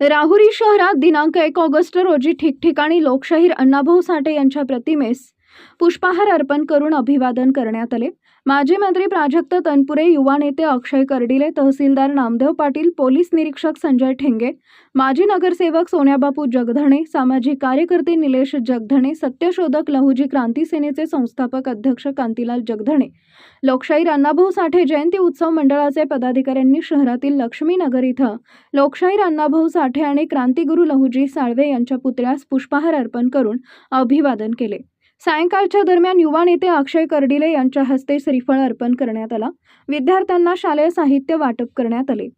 राहुरी शहरात दिनांक एक ऑगस्ट रोजी ठिकठिकाणी लोकशाहीर अण्णाभाऊ साठे यांच्या प्रतिमेस पुष्पहार अर्पण करून अभिवादन करण्यात आले. माजी मंत्री प्राजक्त तनपुरे युवा नेते अक्षय कर्डिले तहसीलदार नामदेव पाटील पोलीस निरीक्षक संजय ठेंगे माजी नगरसेवक सोन्याबापू जगधणे सामाजिक कार्यकर्ते निलेश जगधणे सत्यशोधक लहुजी क्रांती सेनेचे संस्थापक अध्यक्ष कांतीलाल जगधणे लोकशाहीर अण्णाभाऊ साठे जयंती उत्सव मंडळाचे पदाधिकाऱ्यांनी शहरातील लक्ष्मीनगर इथं लोकशाहीर अण्णाभाऊ साठे आणि क्रांतिगुरू लहुजी साळवे यांच्या पुतळ्यास पुष्पहार अर्पण करून अभिवादन केले. सायंकाळच्या दरम्यान युवा नेते अक्षय कर्डिले यांच्या हस्ते श्रीफळ अर्पण करण्यात आला. विद्यार्थ्यांना शालेय साहित्य वाटप करण्यात आले.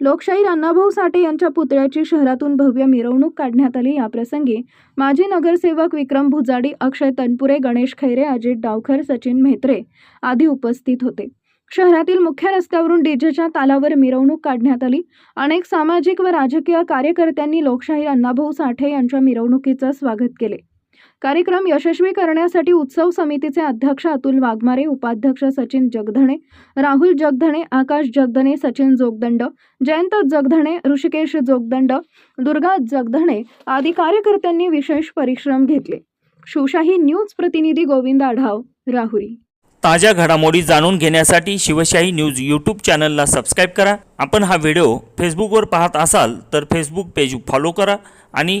लोकशाहीर अण्णाभाऊ साठे यांच्या पुतळ्याची शहरातून भव्य मिरवणूक काढण्यात आली. याप्रसंगी माजी नगरसेवक विक्रम भुजाडी अक्षय तनपुरे गणेश खैरे अजित डावखर सचिन म्हेत्रे आदी उपस्थित होते. शहरातील मुख्य रस्त्यावरून डीजेच्या तालावर मिरवणूक काढण्यात आली. अनेक सामाजिक व राजकीय कार्यकर्त्यांनी लोकशाहीर अण्णाभाऊ साठे यांच्या मिरवणुकीचं स्वागत केले. कार्यक्रम यशस्वी करण्यासाठी उत्सव समितीचे अध्यक्ष अतुल वाघमारे उपाध्यक्ष सचिन जगधणे राहुल जगधणे आकाश जगधणे सचिन जोगदंड जयंत जगधणे ऋषिकेश जोगदंड दुर्गा जगधणे आदी कार्यकर्त्यांनी विशेष परिश्रम घेतले. शिवशाही न्यूज प्रतिनिधी गोविंद आढाव राहुरी. ताज्या घडामोडी जाणून घेण्यासाठी शिवशाही न्यूज यूट्यूब चॅनलला सबस्क्राईब करा. आपण हा व्हिडिओ फेसबुकवर पाहत असाल तर फेसबुक पेज फॉलो करा आणि